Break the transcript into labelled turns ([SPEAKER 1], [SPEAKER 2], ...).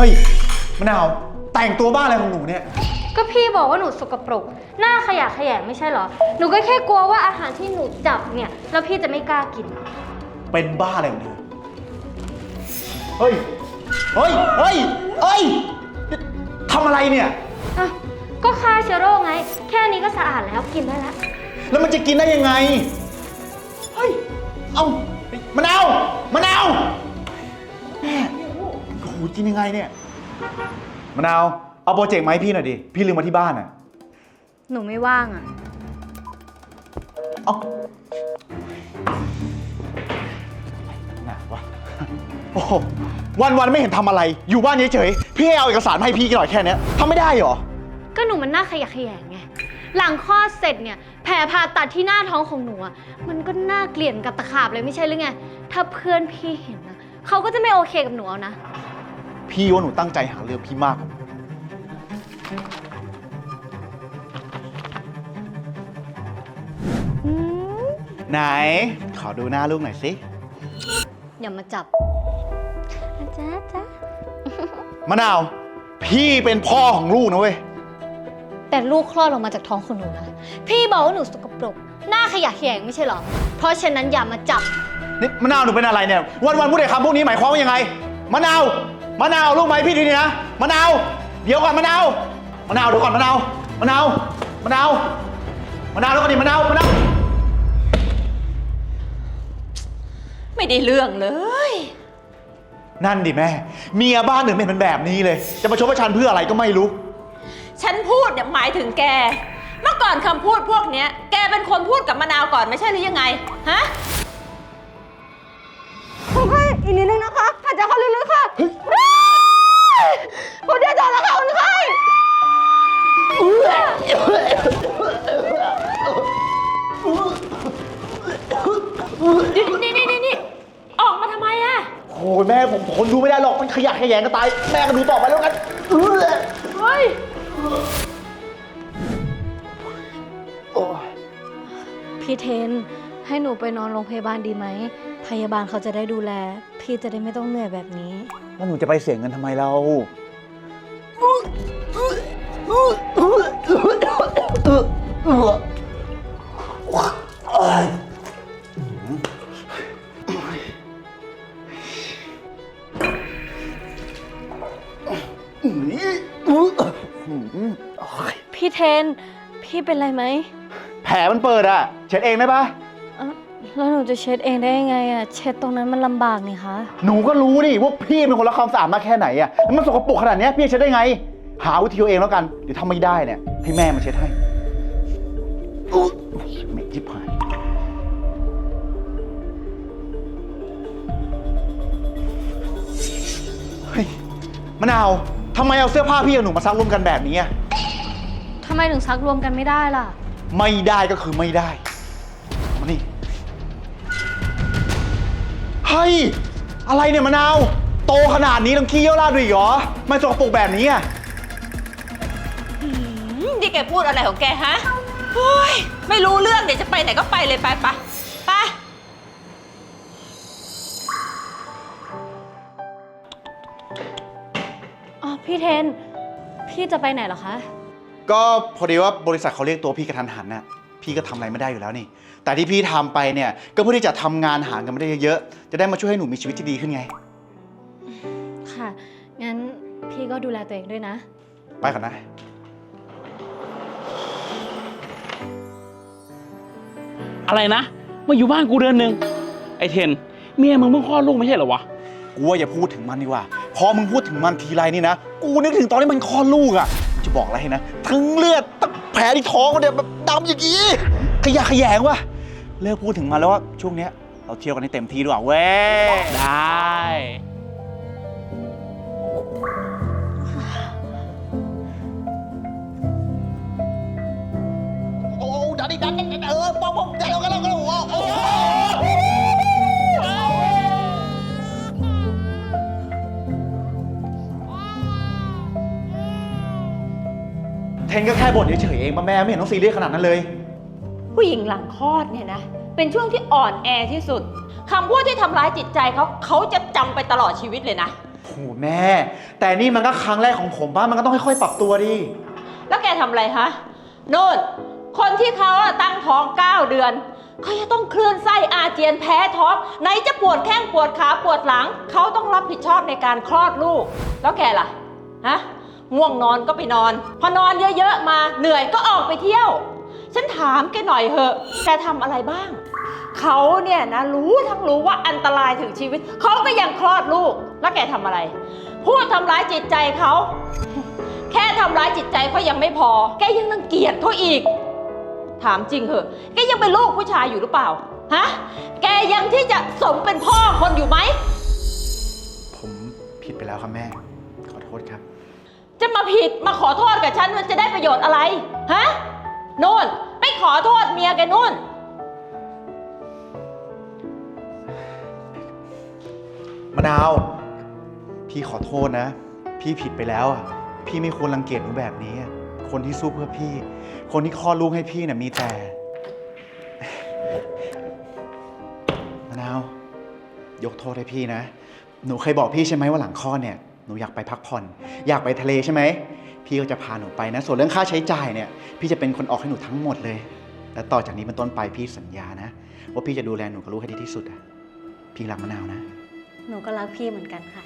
[SPEAKER 1] ฮ้ยมะนาวแต่งตัวบ้าอะไรของหนูเนี่ย
[SPEAKER 2] ก็พี่บอกว่าหนูสกปรก หน้าขยะแขยงไม่ใช่เหรอ หนูก็แค่กลัวว่าอาหารที่หนูจับเนี่ย แล้วพี่จะไม่กล้ากิน
[SPEAKER 1] เป็นบ้าอะไรของเธอเฮ้ย เฮ้ย เฮ้ย เฮ้ย ทำอะไรเนี่ย
[SPEAKER 2] อะ ก็ฆ่าเชื้อโรคไง แค่นี้ก็สะอาดแล้วกินได้แล้ว
[SPEAKER 1] แล้วมันจะกินได้ยังไง เฮ้ย เอามะนาวมะนาวแม่โอ้โหกินยังไงเนี่ยมะนาวเอาโปรเจกต์มาให้พี่หน่อยดิพี่ลืมมาที่บ้านอะ
[SPEAKER 2] หนูไม่ว่างอะ
[SPEAKER 1] เอาหนักวะโอ้โหวันวันๆไม่เห็นทำอะไร อยู่บ้านเฉยๆพี่ให้เอาเอกสารมาให้พี่กี่หน่อยแค่เนี้ยทำไม่ได้เหรอ
[SPEAKER 2] ก็หนูมันหน้าขยะแขยงไง หลังคลอดเสร็จเนี่ย แผลผ่าตัดที่หน้าท้องของหนูอะมันก็น่าเกลียดกับตะขาบเลยไม่ใช่หรือไง ถ้าเพื่อนพี่เห็นนะเขาก็จะไม่โอเคกับหนูเอานะ
[SPEAKER 1] พี่ว่าหนูตั้งใจหาเรื่องพี่มากกว่า
[SPEAKER 2] อืม
[SPEAKER 1] ไหน ขอดูหน้าลูกหน่อยสิ
[SPEAKER 2] อย่ามาจับอาจ้าจ้ามะ
[SPEAKER 1] นาว พี่เป็นพ่อของลูกนะเว้ย
[SPEAKER 2] แต่ลูกคลอดออกมาจากท้องของหนูนะ พี่บอกว่าหนูสกปรก หน้าขยะแขยงไม่ใช่เหรอ เพราะฉะนั้นอย่ามาจับ
[SPEAKER 1] นี่มะนาวหนูเป็นอะไรเนี่ย วันวันๆพูดแต่คำพวกนี้หมายความว่ายังไง มะนาว มะนาวลูกไหมพี่ดีๆนะมะนาวเดี๋ยวก่อนมะนาวมะนาวเดี๋ยวก่อนมะนาวมะนาวมะนาวมะนาวแล้วก็ดิมะนาวมะนาว
[SPEAKER 3] ไม่ได้เรื่องเลย
[SPEAKER 1] นั่นดิแม่เมียบ้านหนึ่งเป็นแบบนี้เลย จะมาชมประชันเพื่ออะไรก็ไม่รู้
[SPEAKER 3] ฉันพูดเนี่ยหมายถึงแก เมื่อก่อนคำพูดพวกเนี้ย แกเป็นคนพูดกับมะนาวก่อนไม่ใช่หรือยังไง ฮะ
[SPEAKER 4] คนไข้อีกนิดนึงนะคะหายใจเข้าลึกๆค่ะ ผมเดียวจอดแล้วค่ะคนไข้
[SPEAKER 3] นี่นี่นี่นี่ออกมาทำไมอะ
[SPEAKER 1] โอ้ยแม่ผมทนดูไม่ได้หรอกมันขยะแขยงกันตาย แม่ก็ดูต่อไปแล้วกัน
[SPEAKER 3] เฮ้ย
[SPEAKER 1] โอ้ย
[SPEAKER 2] พี่เทน ให้หนูไปนอนโรงพยาบาลดีไหม พยาบาลเขาจะได้ดูแล พี่จะได้ไม่ต้องเหนื่อยแบบนี้
[SPEAKER 1] แล้วหนูจะไปเสียเงินทำไมเรา
[SPEAKER 2] พี่เทน พี่เป็นไรไหม
[SPEAKER 1] แผลมันเปิดอะเช็ดเองได้ปะ
[SPEAKER 2] เอ้า แล้วหนูจะเช็ดเองได้ยังไงอะเช็ดตรงนั้นมันลำบากนี่คะ
[SPEAKER 1] หนูก็รู้ดิว่าพี่เป็นคนรักความสะอาดมากแค่ไหนอะแล้วมันสกปรกขนาดเนี้ยพี่จะเช็ดได้ไง หาวิธีเอาเองแล้วกัน เดี๋ยวถ้าไม่ได้เนี่ยให้แม่มาเช็ดให้อุ๊ยเหม็นชิบหาย เฮ้ยมะนาวทำไมเอาเสื้อผ้าพี่กับหนูมาซักรวมกันแบบนี้อะ
[SPEAKER 2] ทำไมถึงซักรวมกันไม่ได้ล่ะ
[SPEAKER 1] ไม่ได้ก็คือไม่ได้ เฮ้ย อะไรเนี่ยมะนาว โตขนาดนี้ต้องขี้เยี่ยวราดด้วยอีกเหรอไม่สกปรกแบบนี้อะ
[SPEAKER 3] อืมที่แกพูดอะไรของแกฮะเฮ้ยไม่รู้เรื่องเดี๋ยวจะไปไหนก็ไปเลยไปไปไป
[SPEAKER 2] อ๋อพี่เทน พี่จะไปไหนเหรอคะ
[SPEAKER 1] ก็พอดีว่าบริษัทเขาเรียกตัวพี่กระทันหันน่ะ พี่ก็ทำอะไรไม่ได้อยู่แล้วนี่ แต่ที่พี่ทำไปเนี่ยก็เพื่อที่จะทำงานหาเงินมาได้เยอะๆ จะได้มาช่วยให้หนูมีชีวิตที่ดีขึ้นไง
[SPEAKER 2] ค่ะ งั้นพี่ก็ดูแลตัวเองด้วยนะ
[SPEAKER 1] ไปก่อนนะ
[SPEAKER 5] อะไรนะ มาอยู่บ้านกูเดือนหนึ่งไอเทน เมียมึงเพิ่งคลอดลูกไม่ใช่เหรอวะ
[SPEAKER 1] กูว่าอย่าพูดถึงมันดีกว่า พอมึงพูดถึงมันทีไรนี่นะ กูนึกถึงตอนที่มันคลอดลูกอะ่ะกูจะบอกอะไรให้นะ ทั้งเลือดทั้งแผ ลที่ท้องมันเนี่ยแบบดำอย่างนี้ขยะแขยงว่ะเลิกพูดถึงมันแล้วว่าช่วงเนี้ยเราเที่ยวกันให้เต็มที่ดีกว่าเว้ย
[SPEAKER 5] ได้
[SPEAKER 1] เทนก็แค่บ่นเฉยๆเองมาแม่ไม่เห็นต้องซีเรียสขนาดนั้นเลย
[SPEAKER 3] ผู้หญิงหลังคลอดเนี่ยนะ เป็นช่วงที่อ่อนแอที่สุดคำพูดที่ทำร้ายจิตใจเขาเขาจะจำไปตลอดชีวิตเลยนะ
[SPEAKER 1] โโหแม่ แต่นี่มันก็ครั้งแรกของผมบ้างมันก็ต้องค่อยๆปรับตัวดิ
[SPEAKER 3] แล้วแกทำอะไรฮะโน่น คนที่เขาอะตั้งท้อง 9 เดือนเขาจะต้องคลื่นไส้อาเจียนแพ้ท้องไหนจะปวดแข้งปวดขาปวดหลัง เขาต้องรับผิดชอบในการคลอดลูก แล้วแกล่ะ ฮะ ง่วงนอนก็ไปนอน พอนอนเยอะๆมาเหนื่อยก็ออกไปเที่ยว ฉันถามแกหน่อยเหอะแกทำอะไรบ้าง เขาเนี่ยนะรู้ทั้งรู้ว่าอันตรายถึงชีวิต เขาก็ยังคลอดลูก แล้วแกทำอะไร พูดทำร้ายจิตใจเขา แค่ทำร้ายจิตใจเขายังไม่พอ แกยังรังเกียจเขาอีก ถามจริงเหอะ แกยังเป็นลูกผู้ชายอยู่หรือเปล่า ฮะ แกยังที่จะสมเป็นพ่อคนอยู่ไหม
[SPEAKER 1] ผมผิดไปแล้วครับแม่ ขอโทษครับ
[SPEAKER 3] จะมาผิดมาขอโทษกับฉันมันจะได้ประโยชน์อะไร ฮะโน่นไปขอโทษเมียแกนู่น
[SPEAKER 1] มะนาว พี่ขอโทษนะ พี่ผิดไปแล้วอะพี่ไม่ควรรังเกียจหนูแบบนี้อะคนที่สู้เพื่อพี่ คนที่คลอดลูกให้พี่น่ะมีแต่ มะนาว ยกโทษให้พี่นะ หนูเคยบอกพี่ใช่ไหมว่าหลังคลอดเนี่ย นูอยากไปพักผ่อน อยากไปทะเลใช่ไหม พี่ก็จะพาหนูไปนะ ส่วนเรื่องค่าใช้จ่ายเนี่ย พี่จะเป็นคนออกให้หนูทั้งหมดเลย และต่อจากนี้เป็นต้นไปพี่สัญญานะ ว่าพี่จะดูแลหนูกับลูกให้ดีที่สุดอะพี่รักมะนาวนะ
[SPEAKER 2] หนูก็รักพี่เหมือนกันค่ะ